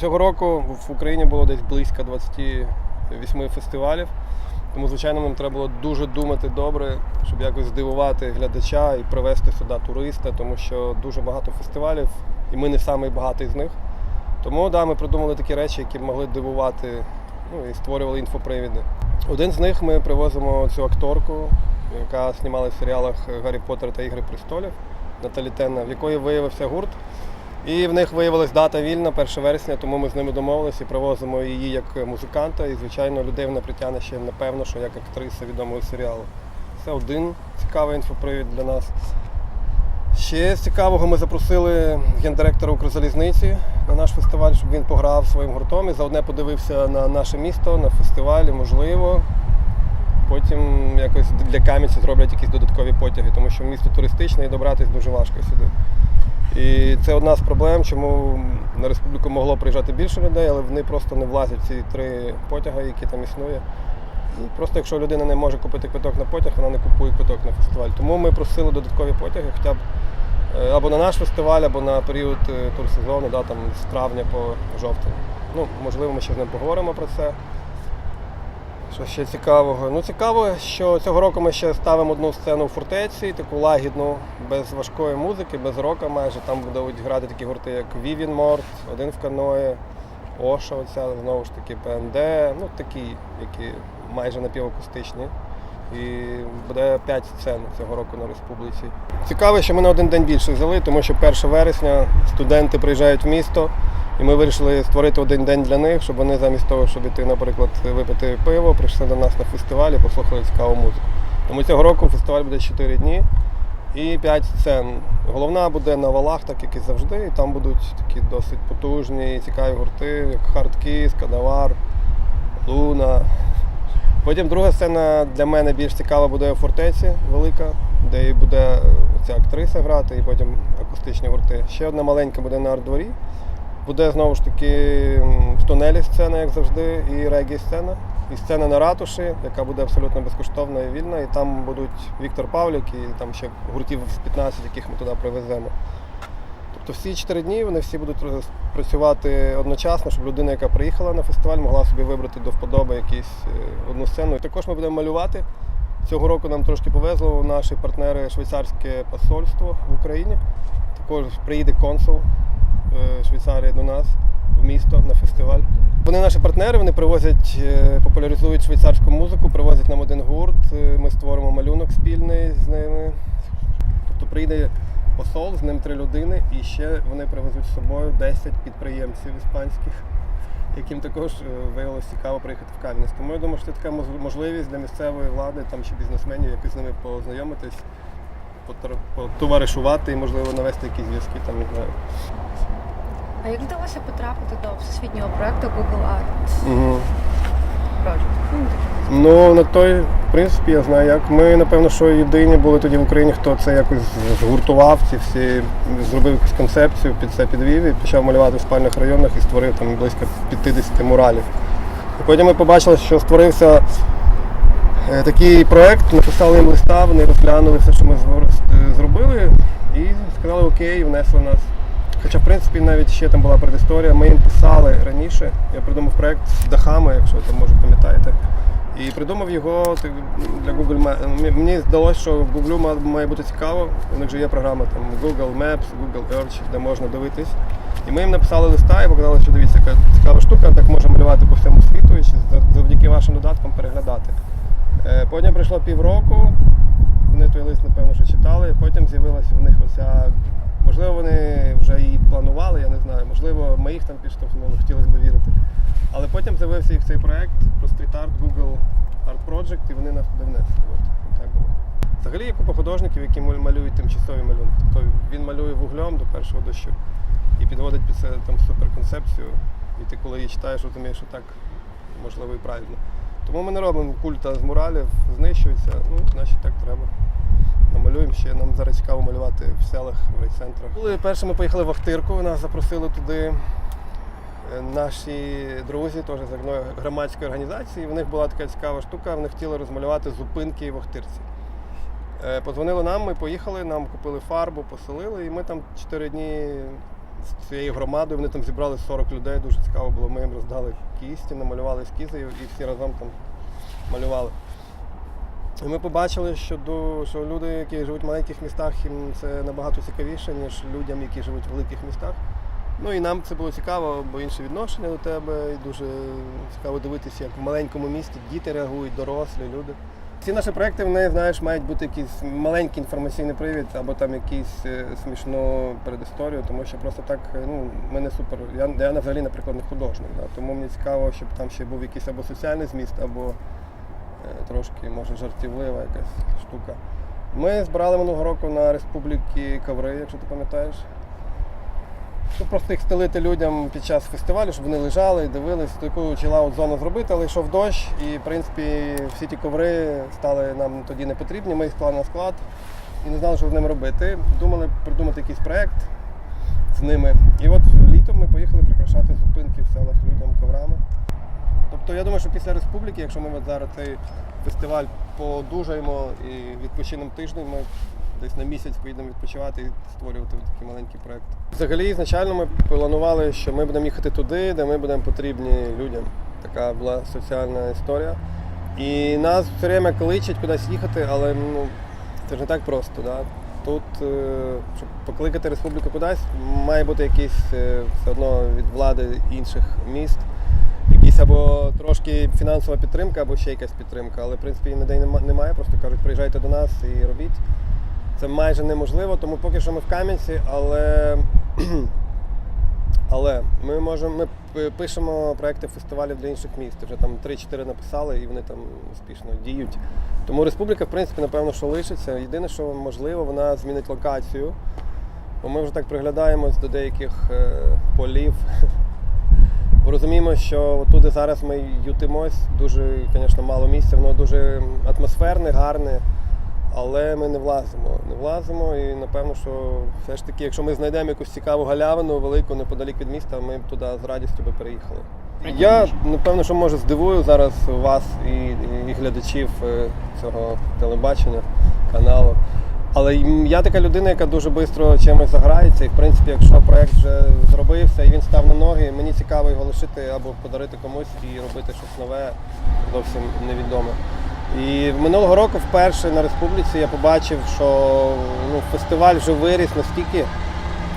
Цього року в Україні було десь близько 28 фестивалів. Тому, звичайно, нам треба було дуже думати добре, щоб якось здивувати глядача і привезти сюди туриста, тому що дуже багато фестивалів, і ми не самий багатий з них. Тому да, ми придумали такі речі, які могли дивувати ну, і створювали інфопривіди. Один з них ми привозимо цю акторку, яка знімала в серіалах Гаррі Поттер та Ігри престолів Наталі Тенна, в якої виявився гурт. І в них виявилась дата вільна, 1 вересня, тому ми з ними домовилися і привозимо її як музиканта. І, звичайно, людей вона притягне ще, напевно, що як актриса відомого серіалу. Це один цікавий інфопривід для нас. Ще з цікавого ми запросили гендиректора Укрзалізниці на наш фестиваль, щоб він пограв своїм гуртом і заодне подивився на наше місто, на фестивалі, можливо. Потім якось для Кам'янця зроблять якісь додаткові потяги, тому що місто туристичне і добратись дуже важко сюди. І це одна з проблем, чому на республіку могло приїжджати більше людей, але вони просто не влазять в ці три потяги, які там існує. І просто якщо людина не може купити квиток на потяг, вона не купує квиток на фестиваль. Тому ми просили додаткові потяги, хоча б е, або на наш фестиваль, або на період е, турсезону, да, там, з травня по жовтень. Ну, можливо, ми ще з ним поговоримо про це. Що ще цікавого? Ну цікаво, що цього року ми ще ставимо одну сцену в фортеці, таку лагідну, без важкої музики, без рока майже. Там будуть грати такі гурти, як Вівін Морт, один в каное, Оша, оця, знову ж таки, ПНД, ну такі, які майже напівакустичні. І буде 5 сцен цього року на республіці. Цікаво, що ми на один день більше взяли, тому що 1 вересня студенти приїжджають в місто. І ми вирішили створити один день для них, щоб вони замість того, щоб іти, наприклад, випити пиво, прийшли до нас на фестиваль і послухали цікаву музику. Тому цього року фестиваль буде 4 дні і 5 сцен. Головна буде на валах, так як і завжди. І там будуть такі досить потужні і цікаві гурти, як Хардкіс, Кадавар, Луна. Потім друга сцена для мене більш цікава буде у фортеці велика, де і буде ця актриса грати, і потім акустичні гурти. Ще одна маленька буде на арт-дворі. Буде знову ж таки в тунелі сцена, як завжди, і регі сцена. І сцена на ратуші, яка буде абсолютно безкоштовна і вільна. І там будуть Віктор Павлік і там ще гуртів з 15, яких ми туди привеземо. Тобто всі чотири дні вони всі будуть працювати одночасно, щоб людина, яка приїхала на фестиваль, могла собі вибрати до вподоби якусь е, одну сцену. І також ми будемо малювати. Цього року нам трошки повезло. Наші партнери швейцарське посольство в Україні. Також приїде консул Швейцарії до нас в місто на фестиваль. Вони наші партнери, вони привозять, е, популяризують швейцарську музику, привозять нам один гурт. е, Ми створимо малюнок спільний з ними. Тобто прийде посол, з ним три людини, і ще вони привезуть з собою 10 підприємців іспанських, яким також е, виявилося цікаво приїхати в Кам'янець. Тому я думаю, що це така можливість для місцевої влади, там ще бізнесменів, якось з ними познайомитись, потоваришувати і, можливо, навести якісь зв'язки, там, не знаю. А як вдалося потрапити до всесвітнього проекту Google Art Угу. Project? Ну. На той, в принципі, я знаю як. Ми, напевно, що єдині були тоді в Україні, хто це якось згуртував, ці всі, зробив якусь концепцію, під це підвів і почав малювати в спальних районах і створив там близько 50 муралів. І потім ми побачили, що створився е, такий проект, написали їм листа, вони розглянули все, що ми зробили, і сказали окей, внесли нас. Хоча, в принципі, навіть ще там була предісторія, ми їм писали раніше. Я придумав проект з дахами, якщо ви там може пам'ятаєте. І придумав його для Google Maps. Мені здалося, що в Google має бути цікаво. У них же є програма там Google Maps, Google Earth, де можна дивитись. І ми їм написали листа і показали, що дивіться, яка цікава штука, так можна малювати по всьому світу і ще завдяки вашим додаткам переглядати. Е, Потім пройшло півроку, вони той лист, напевно, що читали, потім з'явилася в них оця. Можливо, вони планували, я не знаю. Можливо, ми їх там підштовхнули, хотілося б вірити. Але потім з'явився їх цей проект про стріт-арт Google Art Project, і вони нас туди внесли. От, так було. Взагалі є купа художників, які малюють тимчасові малюнки. Тобто він малює вуглем до першого дощу і підводить під це там суперконцепцію. І ти коли її читаєш, розумієш, що так можливо і правильно. Тому ми не робимо культа з муралів, знищується, ну, значить так треба. Намалюємо ще. Нам зараз цікаво малювати в селах, в райцентрах. Коли перше ми поїхали в Ахтирку, нас запросили туди е, наші друзі теж з громадської організації. В них була така цікава штука, вони хотіли розмалювати зупинки в Охтирці. Е, Подзвонили нам, ми поїхали, нам купили фарбу, поселили, і ми там 4 дні з цією громадою. Вони там зібрали 40 людей, дуже цікаво було. Ми їм роздали кісті, намалювали ескізи і всі разом там малювали. І ми побачили, що, до, що люди, які живуть в маленьких містах, їм це набагато цікавіше, ніж людям, які живуть в великих містах. Ну і нам це було цікаво, бо інше відношення до тебе, і дуже цікаво дивитися, як в маленькому місті діти реагують, дорослі люди. Ці наші проекти, вони, знаєш, мають бути якийсь маленький інформаційний привід або там якийсь е, смішну передісторію, тому що просто так, е, ну, ми не супер. Я, я взагалі, наприклад, не художник. Да? Тому мені цікаво, щоб там ще був якийсь або соціальний зміст, або трошки, може, жартівлива якась штука. Ми збирали минулого року на республіки коври, якщо ти пам'ятаєш. Ну, просто їх стелити людям під час фестивалю, щоб вони лежали і дивились, таку чилаут зону зробити, але йшов дощ, і в принципі всі ті коври стали нам тоді не потрібні. Ми їх склали на склад і не знали, що з ними робити. Думали придумати якийсь проєкт з ними. І от літом ми поїхали прикрашати зупинки в селах людям коврами. Тобто я думаю, що після республіки, якщо ми зараз цей фестиваль подужаємо і відпочинемо тиждень, ми десь на місяць поїдемо відпочивати і створювати такий маленький проєкт. Взагалі, ізначально ми планували, що ми будемо їхати туди, де ми будемо потрібні людям. Така була соціальна історія. І нас все время кличуть кудись їхати, але ну, це ж не так просто. Да? Тут, е, щоб покликати республіку кудись, має бути якийсь е, все одно від влади інших міст. Якісь або трошки фінансова підтримка, або ще якась підтримка, але в принципі її ніде немає. Просто кажуть, приїжджайте до нас і робіть. Це майже неможливо, тому поки що ми в Кам'янці, але, але ми можемо ми пишемо проекти фестивалів для інших міст. Вже там 3-4 написали і вони там успішно діють. Тому республіка, в принципі, напевно, що лишиться. Єдине, що можливо, вона змінить локацію. Бо ми вже так приглядаємось до деяких е, полів. Розуміємо, що де зараз ми ютимось, дуже, звісно, мало місця, воно дуже атмосферне, гарне. Але ми не влазимо. Не влазимо, і напевно, що все ж таки, якщо ми знайдемо якусь цікаву галявину велику неподалік від міста, ми б туди з радістю би переїхали. Я напевно, що може здивую зараз вас і, і глядачів е, цього телебачення, каналу. Але я така людина, яка дуже швидко чимось заграється. І в принципі, якщо проект вже зробився і він став на ноги, мені цікаво його лишити або подарити комусь і робити щось нове, зовсім невідоме. І минулого року вперше на республіці я побачив, що ну, фестиваль вже виріс настільки,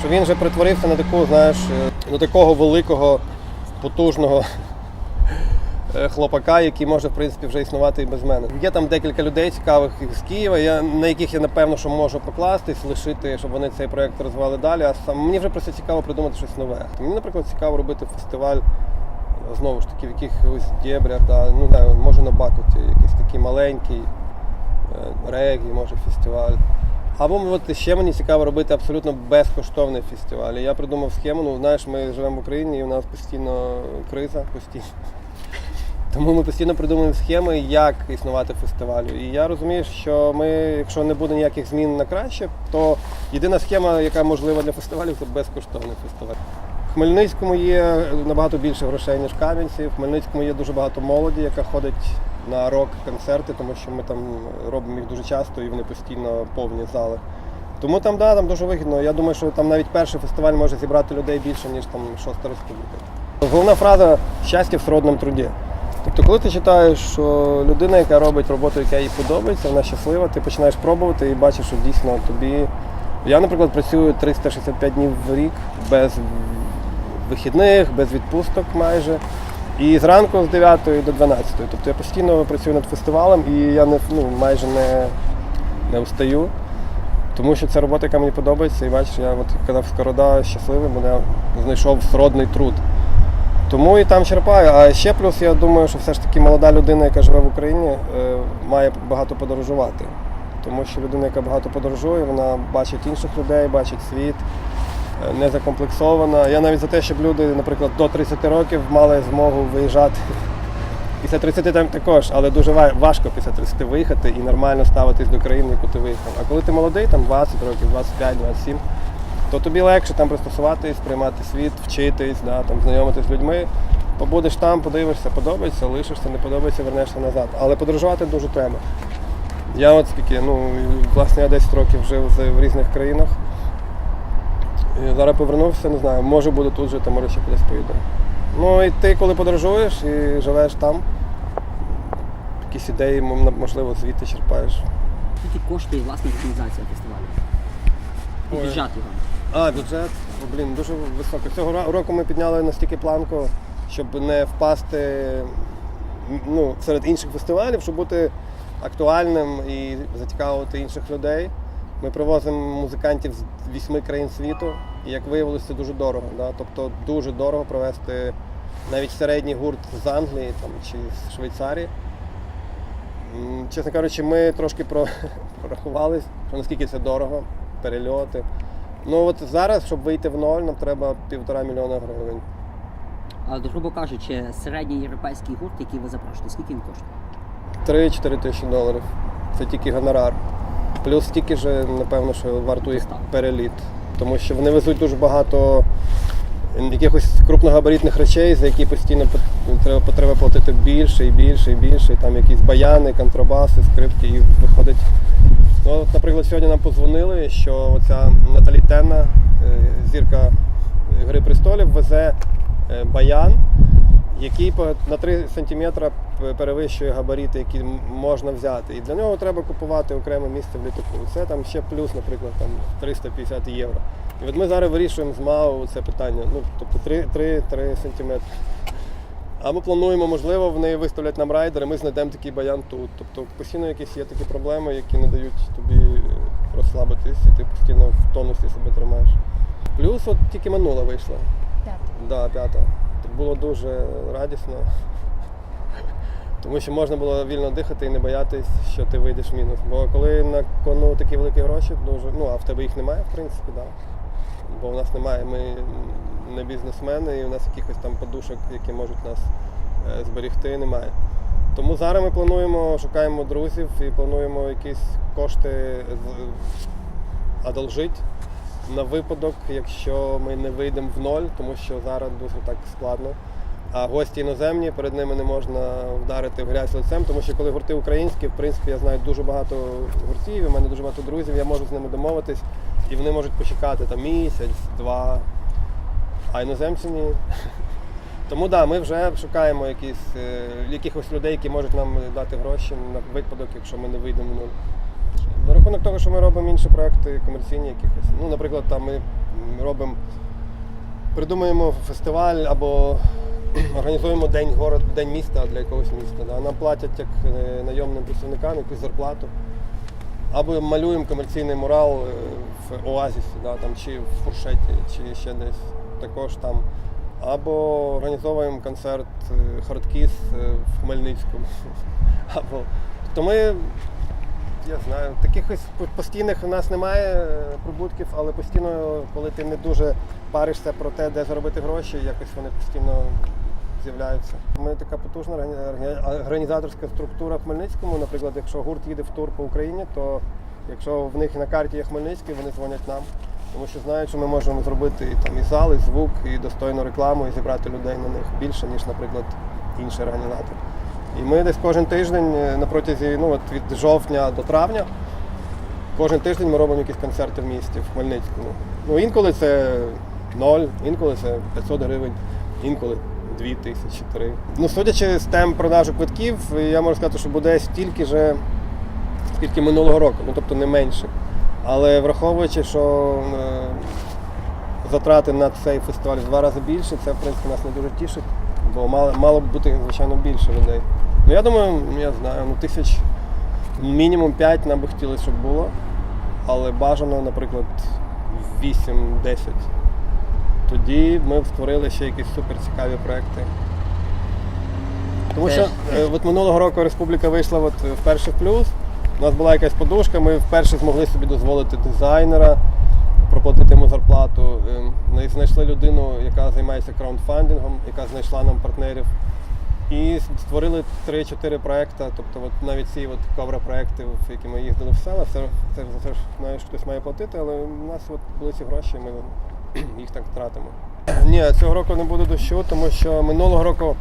що він вже перетворився на таку, знаєш, е, на такого великого, потужного е, хлопака, який може в принципі вже існувати і без мене. Є там декілька людей цікавих з Києва, я, на яких я напевно що можу покластись, лишити, щоб вони цей проект розвивали далі. А сам мені вже просто цікаво придумати щось нове. Мені, наприклад, цікаво робити фестиваль знову ж таки в якихось дєбрях, да, ну знаю, може на Бакуті, якийсь такий маленький е, регі, може фестиваль. Або от ще мені цікаво робити абсолютно безкоштовний фестиваль. Я придумав схему. Ну, знаєш, ми живемо в Україні і у нас постійно криза постійно. Тому ми постійно придумуємо схеми, як існувати фестивалю. І я розумію, що ми, якщо не буде ніяких змін на краще, то єдина схема, яка можлива для фестивалів, це безкоштовний фестиваль. В Хмельницькому є набагато більше грошей, ніж Кам'янці. В Хмельницькому є дуже багато молоді, яка ходить на рок-концерти, тому що ми там робимо їх дуже часто і вони постійно повні зали. Тому там, да, там дуже вигідно. Я думаю, що там навіть перший фестиваль може зібрати людей більше, ніж там шоста республіка. Головна фраза щастя в сродному труді. Тобто, коли ти читаєш, що людина, яка робить роботу, яка їй подобається, вона щаслива, ти починаєш пробувати і бачиш, що дійсно тобі. Я, наприклад, працюю 365 днів в рік без вихідних, без відпусток майже. І зранку з 9 до 12. Тобто я постійно працюю над фестивалем і я не, ну, майже не, не устаю. Тому що це робота, яка мені подобається, і бачиш, я от казав Скорода щасливий, мене знайшов сродний труд. Тому і там черпаю. А ще плюс я думаю, що все ж таки молода людина, яка живе в Україні, е, має багато подорожувати. Тому що людина, яка багато подорожує, вона бачить інших людей, бачить світ, е, не закомплексована. Я навіть за те, щоб люди, наприклад, до 30 років мали змогу виїжджати. Після 30 там також, але дуже важко після 30 виїхати і нормально ставитись до країни, яку ти виїхав. А коли ти молодий, там 20 років, 25, 27, то тобі легше там пристосуватись, приймати світ, вчитись, да, там, знайомитись з людьми. Побудеш там, подивишся, подобається, лишишся, не подобається, вернешся назад. Але подорожувати дуже треба. Я от скільки, ну, власне, я 10 років жив в різних країнах. І зараз повернувся, не знаю, може буде тут жити, може ще кудись поїду. Ну і ти, коли подорожуєш і живеш там, якісь ідеї, можливо, звідти черпаєш. Скільки коштує власне організація фестивалю? І бюджет його. А, бюджет, блін, дуже високий. Цього року ми підняли настільки планку, щоб не впасти ну, серед інших фестивалів, щоб бути актуальним і зацікавити інших людей. Ми привозимо музикантів з вісьми країн світу, і як виявилося, це дуже дорого. Да? Тобто дуже дорого привезти навіть середній гурт з Англії там, чи з Швейцарії. Чесно кажучи, ми трошки про- порахувались, що наскільки це дорого, перельоти. Ну от зараз, щоб вийти в ноль, нам треба півтора мільйона гривень. А, грубо кажучи, середній європейський гурт, який ви запрошуєте, скільки він коштує? 3-4 тисячі доларів. Це тільки гонорар. Плюс стільки ж, напевно, що вартує Доставка. переліт. Тому що вони везуть дуже багато якихось крупногабаритних речей, за які постійно треба, треба платити більше і більше і більше. І там якісь баяни, контрабаси, скрипки, і виходить. Ну, от, наприклад, сьогодні нам подзвонили, що оця Наталі Тенна, е, зірка Гри престолів, везе е, баян, який на 3 см перевищує габарити, які можна взяти. І для нього треба купувати окреме місце в літаку. Це там ще плюс, наприклад, там 350 євро. І от ми зараз вирішуємо з МАУ це питання. Ну, тобто 3, 3, 3 см. А ми плануємо, можливо, в неї виставлять нам райдери, ми знайдемо такий баян тут. Тобто постійно якісь є такі проблеми, які не дають тобі розслабитись, і ти постійно в тонусі себе тримаєш. Плюс от тільки минула вийшла. П'ята. Да, п'ята. Так було дуже радісно. Тому що можна було вільно дихати і не боятись, що ти вийдеш в мінус. Бо коли на кону такі великі гроші, дуже, ну а в тебе їх немає, в принципі, да. Бо в нас немає, ми не бізнесмени, і у нас якихось там подушок, які можуть нас е, зберегти, немає. Тому зараз ми плануємо, шукаємо друзів і плануємо якісь кошти одолжити на випадок, якщо ми не вийдемо в ноль, тому що зараз дуже так складно. А гості іноземні, перед ними не можна вдарити в грязь лицем, тому що коли гурти українські, в принципі, я знаю дуже багато гуртів, в мене дуже багато друзів, я можу з ними домовитись, і вони можуть почекати там місяць, два, а іноземці ні. Тому так, да, ми вже шукаємо якісь, е, якихось людей, які можуть нам дати гроші на випадок, якщо ми не вийдемо нуль. За рахунок того, що ми робимо інші проекти комерційні якихось. Ну, наприклад, там ми робимо, придумуємо фестиваль або організуємо день город, день міста для якогось міста. Да. Нам платять як е, найомним працівникам якусь зарплату. Або малюємо комерційний мурал е, в Оазісі, да, там, чи в Фуршеті, чи ще десь також там. Або організовуємо концерт е, Хардкіс е, в Хмельницькому. Або... Тобто ми я знаю, таких постійних у нас немає е, прибутків, але постійно, коли ти не дуже паришся про те, де заробити гроші, якось вони постійно з'являються. Ми така потужна органі- органі- організаторська структура в Хмельницькому. Наприклад, якщо гурт їде в тур по Україні, то якщо в них на карті є Хмельницький, вони дзвонять нам. Тому що знають, що ми можемо зробити і, там, і зал, і звук, і достойну рекламу, і зібрати людей на них більше, ніж, наприклад, інший організатор. І ми десь кожен тиждень е, на протязі ну, от від жовтня до травня, кожен тиждень ми робимо якісь концерти в місті, в Хмельницькому. Ну, інколи це 0, інколи це 500 гривень, інколи 2 тисячі, 3. Ну, судячи з тем продажу квитків, я можу сказати, що буде стільки же, скільки минулого року, ну тобто не менше. Але враховуючи, що е, затрати на цей фестиваль в два рази більше, це в принципі нас не дуже тішить, бо мало, мало б бути, звичайно, більше людей. Ну я думаю, я знаю, ну тисяч мінімум 5 нам би хотілося, щоб було, але бажано, наприклад, 8-10. Тоді ми б створили ще якісь суперцікаві проекти. Тому що е, от минулого року Республіка вийшла от вперше в плюс. У нас була якась подушка, ми вперше змогли собі дозволити дизайнера, проплатити йому зарплату. Ем, ну, Знайшли людину, яка займається краундфандингом, яка знайшла нам партнерів. І створили 3-4 проекти. Тобто от навіть ці от ковра-проекти, в які ми їздили в села, це, це це ж знаєш, хтось має платити, але у нас от були ці гроші, ми їх так втратимо. Ні, цього року не буде дощу, тому що минулого року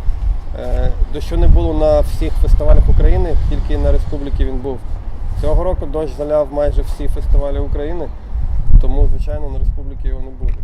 е, дощу не було на всіх фестивалях України, тільки на республіки він був. Цього року дощ заляв майже всі фестивалі України, тому, звичайно, на республіки його не буде.